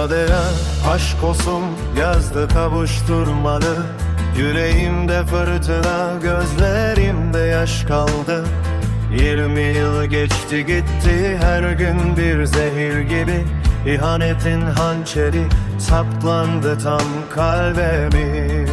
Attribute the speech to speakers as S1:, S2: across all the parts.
S1: Aşk olsun yazdı kavuşturmalı. Yüreğimde fırtına gözlerimde yaş kaldı. Yirmi yıl geçti gitti her gün bir zehir gibi. İhanetin hançeri saplandı tam kalbimi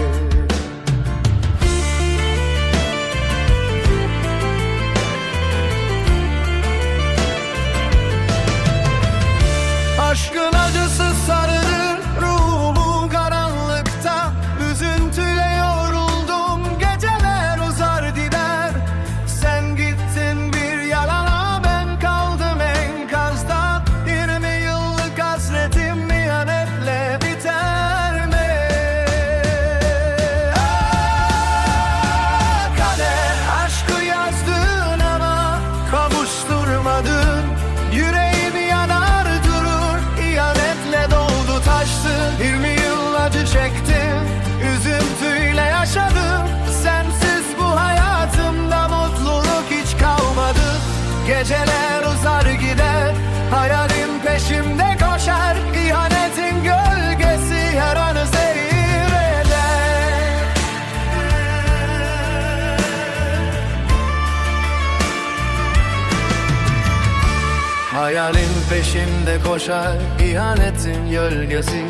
S1: uzar gider hayalin peşimde koşar İhanetin gölgesi her anı zehir eder Hayalin peşinde koşar ihanetin gölgesi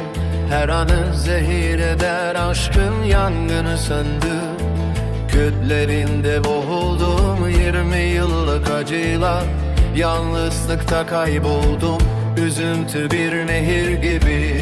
S1: Her anı zehir eder. Aşkın yangını söndü Kütlerinde boğuldum. Yirmi yıllık acıyla Yalnızlıkta kayboldum. Üzüntü bir nehir gibi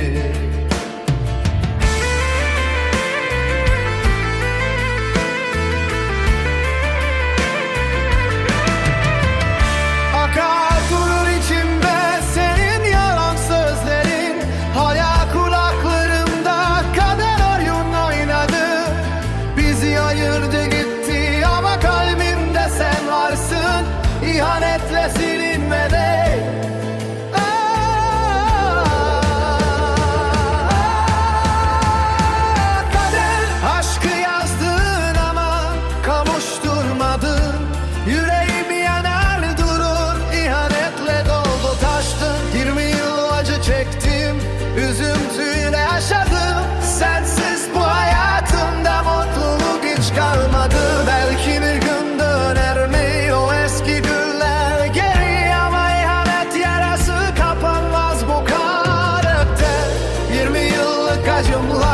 S1: ocasião